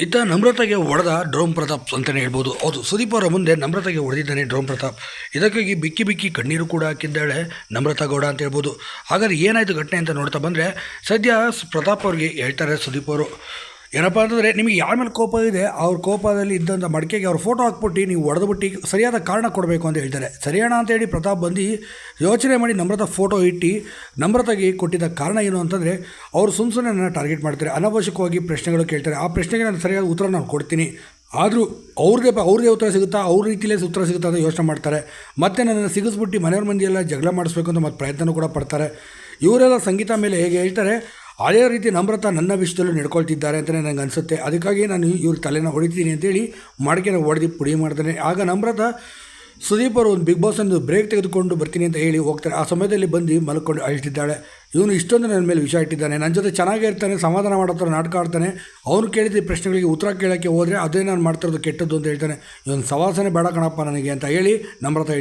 ಇತ್ತ ನಮ್ರತೆಗೆ ಹೊಡೆದ ಡ್ರೋಮ್ ಪ್ರತಾಪ್ ಅಂತಲೇ ಹೇಳ್ಬೋದು. ಹೌದು, ಸುದೀಪ್ ಅವರ ಮುಂದೆ ನಮ್ರತೆಗೆ ಹೊಡೆದಿದ್ದಾನೆ ಡ್ರೋಮ್ ಪ್ರತಾಪ್. ಇದಕ್ಕಾಗಿ ಬಿಕ್ಕಿ ಬಿಕ್ಕಿ ಕಣ್ಣೀರು ಕೂಡ ಹಾಕಿದ್ದಾಳೆ ನಮ್ರತಾ ಗೌಡ ಅಂತ ಹೇಳ್ಬೋದು. ಹಾಗಾದ್ರೆ ಏನಾಯಿತು ಘಟನೆ ಅಂತ ನೋಡ್ತಾ ಬಂದರೆ ಸದ್ಯ ಪ್ರತಾಪ್ ಅವ್ರಿಗೆ ಹೇಳ್ತಾರೆ ಸುದೀಪ್ ಅವರು. ಏನಪ್ಪ ಅಂತಂದರೆ ನಿಮಗೆ ಯಾರ ಮೇಲೆ ಕೋಪ ಇದೆ, ಅವ್ರ ಕೋಪದಲ್ಲಿ ಇದ್ದಂಥ ಮಡಿಕೆಗೆ ಅವ್ರ ಫೋಟೋ ಹಾಕ್ಬಿಟ್ಟು ನೀವು ಹೊಡೆದ್ಬಿಟ್ಟು ಸರಿಯಾದ ಕಾರಣ ಕೊಡಬೇಕು ಅಂತ ಹೇಳ್ತಾರೆ. ಸರಿಯಾಣ ಅಂತ ಹೇಳಿ ಪ್ರತಾಪ್ ಬಂದು ಯೋಚನೆ ಮಾಡಿ ನಮ್ರತ ಫೋಟೋ ಇಟ್ಟು ನಮ್ರತಾಗಿ ಕೊಟ್ಟಿದ್ದ ಕಾರಣ ಏನು ಅಂತಂದರೆ ಅವರು ಸುಮ್ಮ ಸುಮ್ಮನೆ ನನ್ನ ಟಾರ್ಗೆಟ್ ಮಾಡ್ತಾರೆ. ಅನಾವಶ್ಯಕವಾಗಿ ಪ್ರಶ್ನೆಗಳು ಕೇಳ್ತಾರೆ. ಆ ಪ್ರಶ್ನೆಗೆ ನಾನು ಸರಿಯಾದ ಉತ್ತರ ನಾನು ಕೊಡ್ತೀನಿ. ಆದರೂ ಅವ್ರದೇ ಅವ್ರದೇ ಉತ್ತರ ಸಿಗುತ್ತಾ, ಅವ್ರ ರೀತಿಯಲ್ಲೇ ಉತ್ತರ ಸಿಗುತ್ತಾ ಅಂತ ಯೋಚನೆ ಮಾಡ್ತಾರೆ. ಮತ್ತು ನನ್ನನ್ನು ಸಿಗಿಸ್ಬಿಟ್ಟು ಮನೆಯವ್ರ ಮಂದಿಯೆಲ್ಲ ಜಗಳ ಮಾಡಿಸ್ಬೇಕು ಅಂತ ಮತ್ತು ಪ್ರಯತ್ನ ಕೂಡ ಪಡ್ತಾರೆ. ಇವರೆಲ್ಲ ಸಂಗೀತ ಮೇಲೆ ಹೇಗೆ ಹೇಳ್ತಾರೆ ಅದೇ ರೀತಿ ನಮ್ರತಾ ನನ್ನ ವಿಷಯದಲ್ಲೂ ನಡ್ಕೊಳ್ತಿದ್ದಾರೆ ಅಂತಲೇ ನನಗೆ ಅನಿಸುತ್ತೆ. ಅದಕ್ಕಾಗಿ ನಾನು ಇವ್ರ ತಲೆನ ಹೊಡಿತೀನಿ ಅಂತೇಳಿ ಮಡಿಕೆನ ಹೊಡೆದು ಪುಡಿ ಮಾಡ್ತಾನೆ. ಆಗ ನಮ್ರತ, ಸುದೀಪ್ ಅವರು ಒಂದು ಬಿಗ್ ಬಾಸ್ ಒಂದು ಬ್ರೇಕ್ ತೆಗೆದುಕೊಂಡು ಬರ್ತೀನಿ ಅಂತ ಹೇಳಿ ಹೋಗ್ತಾರೆ ಆ ಸಮಯದಲ್ಲಿ ಬಂದು ಮಲ್ಕೊಂಡು ಅಳ್ತಿದ್ದಾಳೆ ಇವನು ಇಷ್ಟೊಂದು ನನ್ನ ಮೇಲೆ ವಿಷಯ ಇಟ್ಟಿದ್ದಾನೆ. ನನ್ನ ಜೊತೆ ಚೆನ್ನಾಗೇ ಇರ್ತಾನೆ, ಸಮಾಧಾನ ಮಾಡೋ ನಾಟಕ ಆಡ್ತಾನೆ. ಅವನು ಕೇಳಿದ ಪ್ರಶ್ನೆಗಳಿಗೆ ಉತ್ತರ ಕೇಳೋಕ್ಕೆ ಹೋದರೆ ಅದೇ ನಾನು ಮಾಡ್ತಿರೋದು ಕೆಟ್ಟದ್ದು ಅಂತ ಹೇಳ್ತಾನೆ. ಇವನು ಸವಾಸನೆ ಬೇಡ ಕಣಪ್ಪ ನನಗೆ ಅಂತ ಹೇಳಿ ನಮ್ರತಾ